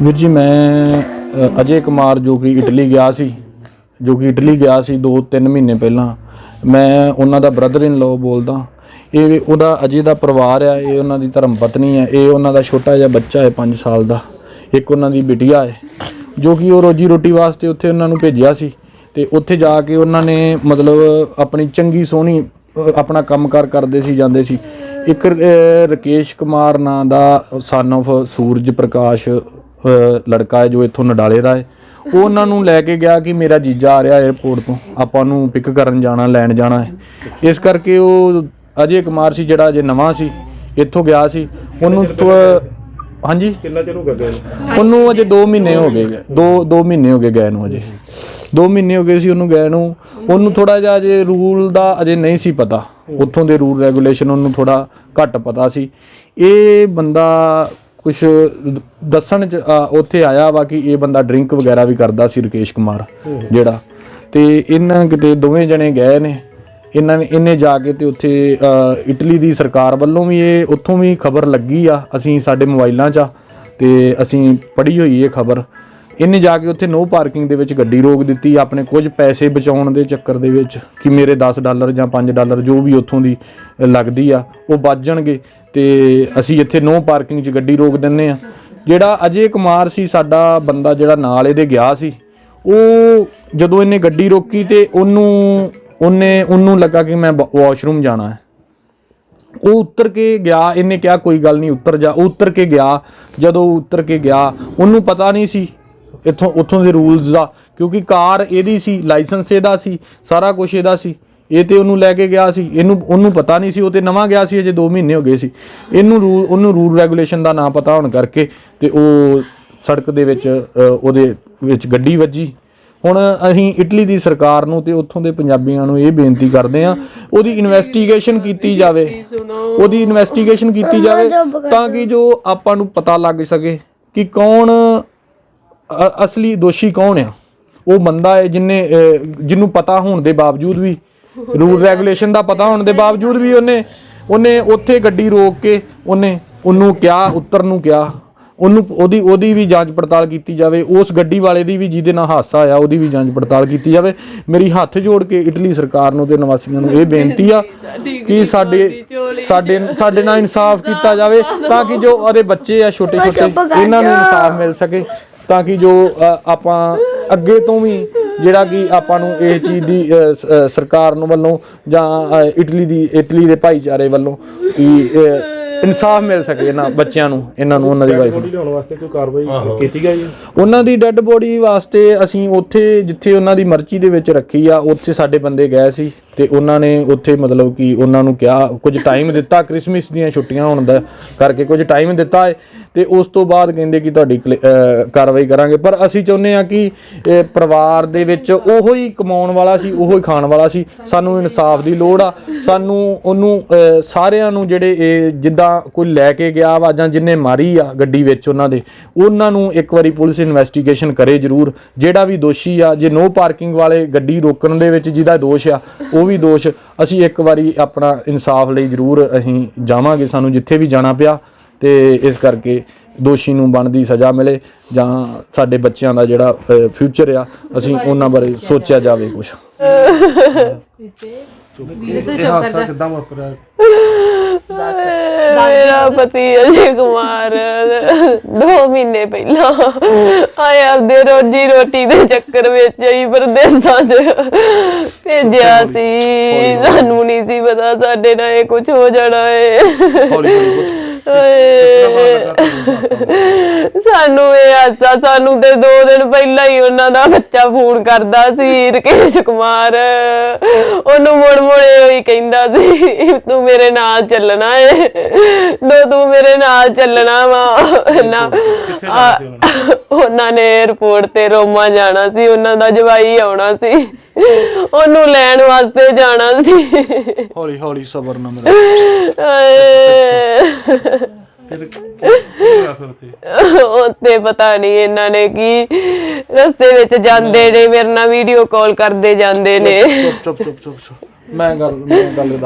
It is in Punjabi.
ਵੀਰ ਜੀ ਮੈਂ ਅ, ਅਜੇ ਕੁਮਾਰ ਜੋ ਕਿ ਇਟਲੀ ਗਿਆ ਸੀ ਜੋ ਕਿ ਇਟਲੀ ਗਿਆ ਸੀ 2-3 ਮਹੀਨੇ ਪਹਿਲਾਂ ਮੈਂ ਉਹਨਾਂ ਦਾ ਬ੍ਰਦਰ ਇਨ ਲਾਅ ਬੋਲਦਾ। ਇਹ ਵੀ ਉਹਦਾ ਅਜੇ ਦਾ ਪਰਿਵਾਰ ਆ ਇਹ ਉਹਨਾਂ ਦੀ ਧਰਮ ਪਤਨੀ ਹੈ ਇਹ ਉਹਨਾਂ ਦਾ ਛੋਟਾ ਜਿਹਾ ਬੱਚਾ ਹੈ 5 ਸਾਲ ਦਾ ਇੱਕ ਉਹਨਾਂ ਦੀ ਬਿਟੀਆ ਹੈ ਜੋ ਕਿ ਉਹ ਰੋਜੀ ਰੋਟੀ ਵਾਸਤੇ ਉੱਥੇ ਉਹਨਾਂ ਨੂੰ ਭੇਜਿਆ ਸੀ। ਤੇ ਉੱਥੇ ਜਾ ਕੇ ਉਹਨਾਂ ਨੇ ਮਤਲਬ ਆਪਣੀ ਚੰਗੀ ਸੋਹਣੀ ਆਪਣਾ ਕੰਮਕਾਰ ਕਰਦੇ ਸੀ ਜਾਂਦੇ ਸੀ। ਇੱਕ ਰਕੇਸ਼ ਕੁਮਾਰ ਨਾਂ ਦਾ ਸਨ of ਸੂਰਜ ਪ੍ਰਕਾਸ਼ ਲੜਕਾ ਹੈ ਜੋ ਇੱਥੋਂ ਨਡਾਲੇ ਦਾ ਹੈ। ਉਹ ਉਹਨਾਂ ਨੂੰ ਲੈ ਕੇ ਗਿਆ ਕਿ ਮੇਰਾ ਜੀਜਾ ਆ ਰਿਹਾ 에어ਪੋਰਟ ਤੋਂ। ਆਪਾਂ ਨੂੰ ਪਿਕ ਕਰਨ ਜਾਣਾ ਲੈਣ ਜਾਣਾ ਹੈ। ਇਸ ਕਰਕੇ ਉਹ ਅਜੇ ਕੁਮਾਰ ਸੀ ਜਿਹੜਾ ਅਜੇ ਨਵਾਂ ਸੀ ਇੱਥੋਂ ਗਿਆ ਸੀ। ਉਹਨੂੰ ਹਾਂਜੀ? ਕਿੰਨਾ ਚਿਰ ਹੋ ਗਿਆ? ਉਹਨੂੰ ਅਜੇ 2 ਮਹੀਨੇ ਹੋ ਗਏ ਗਏ। ਦੋ 2 ਮਹੀਨੇ ਹੋ ਗਏ ਗਏ ਨੂੰ ਅਜੇ। 2 ਮਹੀਨੇ ਹੋ ਗਏ ਸੀ ਉਹਨੂੰ ਗਏ ਨੂੰ, ਉਹਨੂੰ ਥੋੜਾ ਜਿਹਾ ਅਜੇ ਰੂਲ ਦਾ ਅਜੇ ਨਹੀਂ ਸੀ ਪਤਾ। ਉੱਥੋਂ ਦੇ ਰੂਲ ਰੈਗੂਲੇਸ਼ਨ ਉਹਨੂੰ ਥੋੜਾ ਘੱਟ ਪਤਾ ਸੀ। ਇਹ ਬੰਦਾ ਕੁਝ ਦੱਸਣ ਚ ਉੱਥੇ ਆਇਆ ਵਾ ਕਿ ਇਹ ਬੰਦਾ ਡਰਿੰਕ ਵਗੈਰਾ ਵੀ ਕਰਦਾ ਸੀ ਰਕੇਸ਼ ਕੁਮਾਰ ਜਿਹੜਾ। ਤੇ ਇਹਨਾਂ ਕਿਤੇ ਦੋਵੇਂ ਜਣੇ ਗਏ ਨੇ। ਇਹਨਾਂ ਨੇ, ਇਹਨੇ ਜਾ ਕੇ ਤੇ ਉੱਥੇ ਇਟਲੀ ਦੀ ਸਰਕਾਰ ਵੱਲੋਂ ਵੀ ਇਹ ਉੱਥੋਂ ਵੀ ਖਬਰ ਲੱਗੀ ਆ। ਅਸੀਂ ਸਾਡੇ ਮੋਬਾਈਲਾਂ 'ਚ ਆ। ਤੇ ਅਸੀਂ ਪੜ੍ਹੀ ਹੋਈ ਇਹ ਖਬਰ। ਇਹਨੇ ਜਾ ਕੇ ਉੱਥੇ ਨੋ ਪਾਰਕਿੰਗ ਦੇ ਵਿੱਚ ਗੱਡੀ ਰੋਕ ਦਿੱਤੀ, ਆਪਣੇ ਕੁਝ ਪੈਸੇ ਬਚਾਉਣ ਦੇ ਚੱਕਰ ਦੇ ਵਿੱਚ ਕਿ ਮੇਰੇ 10 ਡਾਲਰ ਜਾਂ 5 ਡਾਲਰ ਜੋ ਵੀ ਉੱਥੋਂ ਦੀ ਲੱਗਦੀ ਆ, ਉਹ ਬਚ ਜਾਣਗੇ। ਤੇ ਅਸੀਂ ਇੱਥੇ ਨੋ ਪਾਰਕਿੰਗ 'ਚ ਗੱਡੀ ਰੋਕ ਦਿੰਨੇ ਆ। ਜਿਹੜਾ ਅਜੇ ਕੁਮਾਰ ਸੀ, ਸਾਡਾ ਬੰਦਾ ਜਿਹੜਾ ਨਾਲ ਇਹਦੇ ਗਿਆ ਸੀ, ਉਹ ਜਦੋਂ ਇਹਨੇ ਗੱਡੀ ਰੋਕੀ ਤੇ ਉਹਨੂੰ, ਉਹਨੇ, ਉਹਨੂੰ ਲੱਗਾ ਕਿ ਮੈਂ ਵਾਸ਼ਰੂਮ ਜਾਣਾ ਹੈ। ਉਹ ਉੱਤਰ ਕੇ ਗਿਆ, ਇਹਨੇ ਕਿਹਾ ਕੋਈ ਗੱਲ ਨਹੀਂ, ਉੱਤਰ ਜਾ, ਉਹ ਉੱਤਰ ਕੇ ਗਿਆ। ਜਦੋਂ ਉਹ ਉੱਤਰ ਕੇ ਗਿਆ, ਉਹਨੂੰ ਪਤਾ ਨਹੀਂ ਸੀ ਇੱਥੋਂ, ਉੱਥੋਂ ਦੇ ਰੂਲਸ ਦਾ, ਕਿਉਂਕਿ ਕਾਰ ਇਹਦੀ ਸੀ ਲਾਇਸੈਂਸ ਇਹਦਾ ਸੀ, ਸਾਰਾ ਕੁਝ ਇਹਦਾ ਸੀ। ਇਹ ਤੇ ਉਹਨੂੰ ਲੈ ਕੇ ਗਿਆ ਸੀ, ਇਹਨੂੰ, ਉਹਨੂੰ ਪਤਾ ਨਹੀਂ ਸੀ, ਉਹ ਤੇ ਨਵਾਂ ਗਿਆ ਸੀ, ਅਜੇ 2 ਮਹੀਨੇ ਹੋ ਗਏ ਸੀ। ਇਹਨੂੰ ਰੂਲ ਉਹਨੂੰ ਰੂਲ ਰੈਗੂਲੇਸ਼ਨ ਦਾ ਨਾ ਪਤਾ ਹੋਣ ਕਰਕੇ ਤੇ ਉਹ ਸੜਕ ਦੇ ਵਿੱਚ ਉਹਦੇ ਵਿੱਚ ਗੱਡੀ ਵੱਜੀ। ਹੁਣ ਅਸੀਂ ਇਟਲੀ ਦੀ ਸਰਕਾਰ ਨੂੰ ਤੇ ਉੱਥੋਂ ਦੇ ਪੰਜਾਬੀਆਂ ਨੂੰ ਇਹ ਬੇਨਤੀ ਕਰਦੇ ਆ ਉਹਦੀ ਇਨਵੈਸਟੀਗੇਸ਼ਨ ਕੀਤੀ ਜਾਵੇ। ਉਹਦੀ ਇਨਵੈਸਟੀਗੇਸ਼ਨ ਕੀਤੀ ਜਾਵੇ ਤਾਂ ਕਿ ਜੋ ਆਪਾਂ ਨੂੰ ਪਤਾ ਲੱਗ ਸਕੇ ਕਿ ਕੌਣ ਅਸਲੀ ਦੋਸ਼ੀ ਕੌਣ ਆ? ਉਹ ਬੰਦਾ ਹੈ ਜਿਨੇ ਜਿਹਨੂੰ ਪਤਾ ਹੋਣ ਦੇ ਬਾਵਜੂਦ ਵੀ ਰੂਲ ਰੈਗੂਲੇਸ਼ਨ ਦਾ ਪਤਾ ਹੋਣ ਦੇ ਬਾਵਜੂਦ ਵੀ ਉਹਨੇ ਉਹਨੇ ਉੱਥੇ ਗੱਡੀ ਰੋਕ ਕੇ ਉਹਨੇ ਉਹਨੂੰ ਕਿਹਾ ਉੱਤਰ ਨੂੰ ਕਿਹਾ। ਉਹਨੂੰ ਉਹਦੀ ਉਹਦੀ ਵੀ ਜਾਂਚ ਪੜਤਾਲ ਕੀਤੀ ਜਾਵੇ ਉਸ ਗੱਡੀ ਵਾਲੇ ਦੀ ਵੀ ਜਿਹਦੇ ਨਾਲ ਹਾਦਸਾ ਆਇਆ ਉਹਦੀ ਵੀ ਜਾਂਚ ਪੜਤਾਲ ਕੀਤੀ ਜਾਵੇ। ਮੇਰੀ ਹੱਥ ਜੋੜ ਕੇ ਇਟਲੀ ਸਰਕਾਰ ਨੂੰ ਤੇ ਨਿਵਾਸੀਆਂ ਨੂੰ ਇਹ ਬੇਨਤੀ ਆ ਕਿ ਸਾਡੇ ਸਾਡੇ ਸਾਡੇ ਨਾਲ ਇਨਸਾਫ ਕੀਤਾ ਜਾਵੇ ਤਾਂ ਕਿ ਜੋ ਉਹਦੇ ਬੱਚੇ ਆ ਛੋਟੇ ਛੋਟੇ ਇਹਨਾਂ ਨੂੰ ਇਨਸਾਫ ਮਿਲ ਸਕੇ। ਤਾਂ ਕਿ ਜੋ ਆਪਾਂ ਅੱਗੇ ਤੋਂ ਵੀ ਜਿਹੜਾ ਕਿ ਆਪਾਂ ਨੂੰ ਇਹ ਚੀਜ਼ ਦੀ ਸਰਕਾਰ ਨੂੰ ਵੱਲੋਂ ਜਾਂ ਇਟਲੀ ਦੀ ਇਟਲੀ ਦੇ ਭਾਈਚਾਰੇ ਵੱਲੋਂ ਕਿ ਇਨਸਾਫ ਮਿਲ ਸਕੇ ਇਹਨਾਂ ਬੱਚਿਆਂ ਨੂੰ ਇਹਨਾਂ ਨੂੰ ਉਹਨਾਂ ਦੀ ਵਾਈਫ ਨੂੰ। ਲਿਆਉਣ ਵਾਸਤੇ ਕੋਈ ਕਾਰਵਾਈ ਕੀਤੀ ਗਈ ਹੈ? ਉਹਨਾਂ ਦੀ ਡੈੱਡ ਬੋਡੀ ਵਾਸਤੇ ਅਸੀਂ ਉੱਥੇ ਜਿੱਥੇ ਉਹਨਾਂ ਦੀ ਮਰਚੀ ਦੇ ਵਿੱਚ ਰੱਖੀ ਆ ਉੱਥੇ ਸਾਡੇ ਬੰਦੇ ਗਏ ਸੀ। ਤੇ ਉਹਨਾਂ ਨੇ ਉੱਥੇ ਮਤਲਬ ਕਿ ਉਹਨਾਂ ਨੂੰ ਕਿਹਾ, ਕੁਝ ਟਾਈਮ ਦਿੱਤਾ ਕ੍ਰਿਸਮਸ ਦੀਆਂ ਛੁੱਟੀਆਂ ਹੋਣ ਦਾ ਕਰਕੇ ਕੁਝ ਟਾਈਮ ਦਿੱਤਾ ਹੈ ਤੇ ਉਸ ਤੋਂ ਬਾਅਦ ਕਹਿੰਦੇ ਕਿ ਤੁਹਾਡੀ ਕਲੇ- ਕਾਰਵਾਈ ਕਰਾਂਗੇ। ਪਰ ਅਸੀਂ ਚਾਹੁੰਦੇ ਆ ਕਿ ਪਰਿਵਾਰ ਦੇ ਵਿੱਚ ਉਹੋ ਹੀ ਕਮਾਉਣ ਵਾਲਾ ਸੀ, ਉਹੋ ਹੀ ਖਾਣ ਵਾਲਾ ਸੀ। ਸਾਨੂੰ ਇਨਸਾਫ ਦੀ ਲੋੜ ਆ। ਸਾਨੂੰ ਉਹਨੂੰ ਸਾਰਿਆਂ ਨੂੰ ਜਿਹੜੇ ਇਹ ਜਿੱਦਾਂ ਕੋਈ ਲੈ ਕੇ ਗਿਆ ਵਾ ਜਾਂ ਜਿੰਨੇ ਮਾਰੀ ਆ ਗੱਡੀ ਵਿੱਚ ਉਹਨਾਂ ਦੇ, ਉਹਨਾਂ ਨੂੰ ਇੱਕ ਵਾਰੀ ਪੁਲਿਸ ਇਨਵੈਸਟੀਗੇਸ਼ਨ ਕਰੇ ਜ਼ਰੂਰ। ਜਿਹੜਾ ਵੀ ਦੋਸ਼ੀ ਆ, ਜੇ ਨੋ ਪਾਰਕਿੰਗ ਵਾਲੇ ਗੱਡੀ ਰੋਕਣ ਦੇ ਵਿੱਚ ਜਿਹਦਾ ਦੋਸ਼ ਆ, ਉਹ ਵੀ ਦੋਸ਼ ਅਸੀਂ ਇੱਕ ਵਾਰੀ ਆਪਣਾ ਇਨਸਾਫ ਲਈ ਜ਼ਰੂਰ ਅਸੀਂ ਜਾਵਾਂਗੇ ਸਾਨੂੰ ਜਿੱਥੇ ਵੀ ਜਾਣਾ ਪਿਆ ਤੇ ਇਸ ਕਰਕੇ ਦੋਸ਼ੀ ਨੂੰ ਬਣਦੀ ਸਜ਼ਾ ਮਿਲੇ ਜਾਂ ਸਾਡੇ ਬੱਚਿਆਂ ਦਾ ਜਿਹੜਾ ਫਿਊਚਰ ਆ ਅਸੀਂ ਉਹਨਾਂ ਬਾਰੇ ਸੋਚਿਆ ਜਾਵੇ ਕੁਝ ਮੇਰਾ ਪਤੀ ਅਜੇ ਕੁਮਾਰ। 2 ਮਹੀਨੇ ਪਹਿਲਾਂ। ਆਏ ਆਪਦੇ ਰੋਜੀ ਰੋਟੀ ਦੇ ਚੱਕਰ ਵਿੱਚ ਹੀ ਪਰਦੇਸਾਂ 'ਚ ਭੇਜਿਆ ਸੀ। ਸਾਨੂੰ ਨਹੀਂ ਸੀ ਪਤਾ ਸਾਡੇ ਨਾਲ ਇਹ ਕੁਝ ਹੋ ਜਾਣਾ ਓਏ ਸਾਨੂੰ ਇਹ ਆਸਾ ਸਾਨੂੰ ਤੇ 2 ਦਿਨ ਪਹਿਲਾਂ ਹੀ ਉਹਨਾਂ ਦਾ ਬੱਚਾ ਫੋਨ ਕਰਦਾ ਸੀ ਰਕੇਸ਼ ਕੁਮਾਰ। ਉਹਨੂੰ ਮੁੜ ਮੁੜੇ ਹੋਈ ਕਹਿੰਦਾ ਸੀ ਤੂੰ ਮੇਰੇ ਨਾਲ ਚੱਲਣਾ ਏ। ਦੋ ਤੂੰ ਮੇਰੇ ਨਾਲ ਚੱਲਣਾ ਵਾ। ਨਾ ਉਹਨਾਂ ਨੇ 에어ਪੋਰਟ ਤੇ ਰੋਮਾ ਜਾਣਾ ਸੀ ਉਹਨਾਂ ਦਾ ਜਵਾਈ ਆਉਣਾ ਸੀ। ਉਹਨੂੰ ਲੈਣ ਵਾਸਤੇ ਜਾਣਾ ਸੀ। ਹੌਲੀ ਹੌਲੀ ਸਬਰ ਨਾਲ ਮੇਰਾ। ਫਿਰ ਕੀ ਹੋਇਆ ਫਿਰ ਉੱਥੇ? ਉੱਤੇ ਪਤਾ ਨਹੀਂ ਇਹਨਾਂ ਨੇ ਕੀ ਰਸਤੇ ਵਿੱਚ ਜਾਂਦੇ ਨੇ। ਮੇਰੇ ਨਾਲ ਵੀਡੀਓ ਕਾਲ ਕਰਦੇ ਜਾਂਦੇ ਨੇ। ਚੁੱਪ ਚੁੱਪ ਚੁੱਪ ਚੁੱਪ। ਮੈਂ ਗੱਲ ਮੈਂ ਗੱਲ